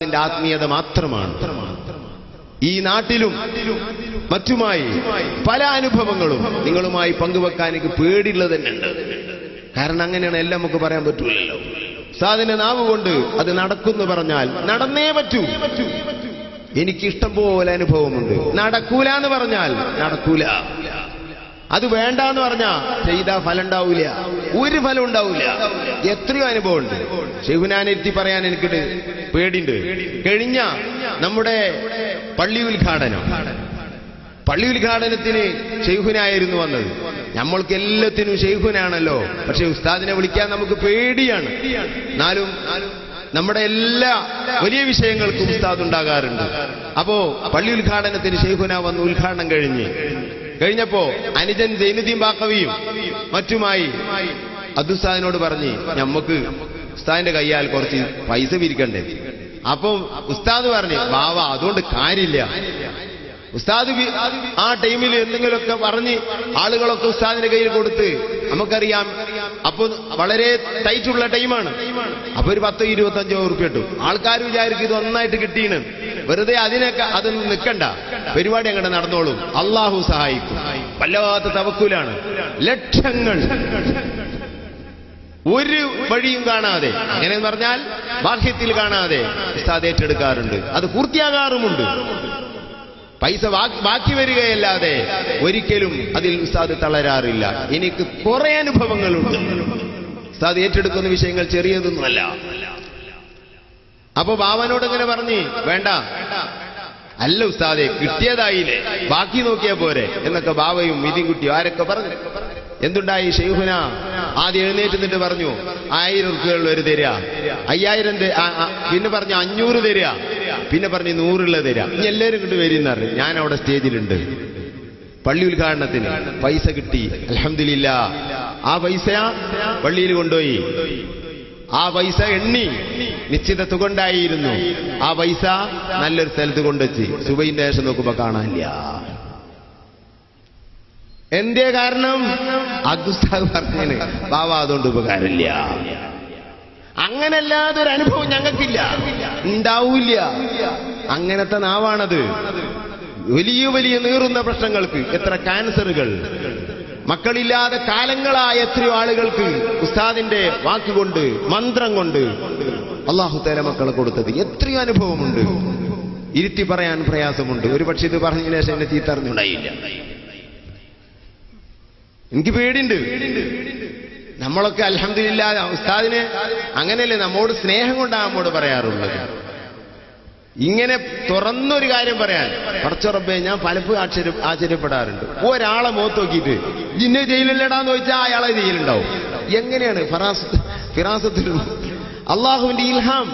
അതിന്റെ ആത്മീയത മാത്രമാണ്. ഈ നാട്ടിലും മറ്റുമായി പല അനുഭവങ്ങളും നിങ്ങളുമായി പങ്കുവെക്കാൻ എനിക്ക് പേടിയുള്ളത് തന്നെ ഉണ്ട് കാരണം അങ്ങനെയാണ് എല്ലാം നമുക്ക് പറയാൻ പറ്റൂലല്ലോ. സാധിന്റെ നാവ് കൊണ്ട് അത് നടക്കുന്നു പറഞ്ഞാൽ നടന്നേ പറ്റൂ. എനിക്ക് ഇഷ്ടം പോലെ അനുഭവമുണ്ട്. നടക്കൂല എന്ന് പറഞ്ഞാൽ നടക്കൂല. അത് വേണ്ട എന്ന് പറഞ്ഞാ ചെയ്ത ഫലം ഉണ്ടാവൂല ഒരു ഫലം ഉണ്ടാവൂല. എത്രയോ അനുഭവമുണ്ട്. ശിവനാനിരുത്തി പറയാൻ എനിക്കിട്ട് പേടിണ്ട് കഴിഞ്ഞ നമ്മുടെ പള്ളി ഉദ്ഘാടനം. പള്ളി ഉദ്ഘാടനത്തിന് ഷെയ്ഖുനായിരുന്നു വന്നത്. നമ്മൾക്ക് എല്ലാത്തിനും ഷെയ്ഖുനാണല്ലോ പക്ഷെ ഉസ്താദിനെ വിളിക്കാൻ നമുക്ക് പേടിയാണ്. എന്നാലും നമ്മുടെ എല്ലാ വലിയ വിഷയങ്ങൾക്കും ഉസ്താദ് ഉണ്ടാകാറുണ്ട്. അപ്പോ പള്ളി ഉദ്ഘാടനത്തിന് ഷെയ്ഖുന വന്ന് ഉദ്ഘാടനം കഴിഞ്ഞ് കഴിഞ്ഞപ്പോ അനുജൻ ജൈനുദ്ദീൻ ബാക്കവിയും മറ്റുമായി അബ്ദുസ്താദിനോട് പറഞ്ഞ് ഞമ്മക്ക് ഉസ്താദിന്റെ കയ്യാൽ കുറച്ച് പൈസ പിരിക്കണ്ടേ? അപ്പം ഉസ്താദ് പറഞ്ഞു ബാവ അതുകൊണ്ട് കാര്യമില്ല. ഉസ്താദ് ആ ടൈമിൽ എന്തെങ്കിലുമൊക്കെ പറഞ്ഞ് ആളുകളൊക്കെ ഉസ്താദിന്റെ കയ്യിൽ കൊടുത്ത് നമുക്കറിയാം. അപ്പൊ വളരെ ടൈറ്റുള്ള ടൈമാണ്. അപ്പൊ ഒരു പത്തോ ഇരുപത്തഞ്ചോ ഉറുപ്പ്യ കിട്ടും. ആൾക്കാർ വിചാരിക്കും ഇത് ഒന്നായിട്ട് കിട്ടിയാണ് വെറുതെ അതിനൊക്കെ അതൊന്നും നിൽക്കണ്ട. പരിപാടി അങ്ങനെ നടന്നോളും. അള്ളാഹു സഹായിക്കും. വല്ലാത്ത തവക്കൂലാണ്. ലക്ഷങ്ങൾ. ഒരു വഴിയും കാണാതെ. അങ്ങനെയെന്ന് പറഞ്ഞാൽ ബാഹ്യത്തിൽ കാണാതെ ഉസ്താദ് ഏറ്റെടുക്കാറുണ്ട്. അത് പൂർത്തിയാകാറുമുണ്ട്. പൈസ ബാക്കി വരികയല്ലാതെ ഒരിക്കലും അതിൽ ഉസ്താദ് തളരാറില്ല. എനിക്ക് കുറെ അനുഭവങ്ങളുണ്ട്. ഉസ്താദ് ഏറ്റെടുക്കുന്ന വിഷയങ്ങൾ ചെറിയതൊന്നുമല്ല. അപ്പൊ ബാബനോട് ഇങ്ങനെ പറഞ്ഞു? വേണ്ട. അല്ല ഉസ്താദെ കിട്ടിയതായില്ലേ? ബാക്കി നോക്കിയാ പോരെ. എന്നൊക്കെ ബാബയും ബാവയും കുട്ടിയും ആരൊക്കെ പറഞ്ഞു? എന്തുണ്ടായി ഷെയ്ഖുന ആദ്യം എഴുന്നേറ്റ് നിന്നിട്ട് പറഞ്ഞു ആയിരം റുപ്യകൾ ഒരു തരിക. അയ്യായിരം പിന്നെ പറഞ്ഞു അഞ്ഞൂറ് തരിക. പിന്നെ പറഞ്ഞു നൂറുള്ള തരിക. ഇനി എല്ലാവരും കൊണ്ട് വരും ഞാൻ അവിടെ സ്റ്റേജിലുണ്ട്. പള്ളി ഉദ്ഘാടനത്തിന് പൈസ കിട്ടി. അലഹമില്ല ആ പൈസ പള്ളിയിൽ കൊണ്ടുപോയി. ആ പൈസ എണ്ണി നിശ്ചിത തുക ഉണ്ടായിരുന്നു ആ പൈസ നല്ലൊരു സ്ഥലത്ത് കൊണ്ടുവച്ച് സുബൈന്റെ ശേഷം നോക്കുമ്പോ കാണാനില്ല. എന്തേ കാരണം? അഗുസ്താവ് പറഞ്ഞതിന് ബാബ അതുകൊണ്ട് ഉപകാരമില്ല. അങ്ങനല്ലാതെ ഒരു അനുഭവം ഞങ്ങൾക്കില്ല. ഉണ്ടാവില്ല. അങ്ങനത്തെ നാവാണത്. വലിയ വലിയ നീറുന്ന പ്രശ്നങ്ങൾക്ക് എത്ര ക്യാൻസറുകൾ മക്കളില്ലാതെ കാലങ്ങളായ എത്രയോ ആളുകൾക്ക് ഉസ്താദിന്റെ വാക്കുകൊണ്ട് മന്ത്രം കൊണ്ട് അള്ളാഹു തേല മക്കളെ കൊടുത്തത്. എത്രയോ അനുഭവമുണ്ട്. ഇരുത്തി പറയാൻ പ്രയാസമുണ്ട്. ഒരു പക്ഷേ ഇത് പറഞ്ഞതിന് ശേഷം എന്നെ ചീത്തറിഞ്ഞുണ്ടായില്ല എനിക്ക് പേടിണ്ട് നമ്മളൊക്കെ അലഹമില്ല ഉസ്താദിന് അങ്ങനെയല്ലേ നമ്മോട് സ്നേഹം കൊണ്ടാണ് നമ്മോട് പറയാറുള്ളത്? ഇങ്ങനെ തുറന്നൊരു കാര്യം പറയാൻ. പടച്ചുറപ്പേ ഞാൻ പലപ്പോഴും ആശ്ചര്യ ആശ്ചര്യപ്പെടാറുണ്ട്. ഒരാളെ മുഖത്ത് നോക്കിയിട്ട് ഇന്ന ജയിലില്ലടാന്ന് ചോദിച്ചാൽ അയാളെ ജയിലുണ്ടാവും എങ്ങനെയാണ് ഫറാസ് ഫിറാസത്തിൽ അള്ളാഹുവിന്റെ ഇൽഹാം.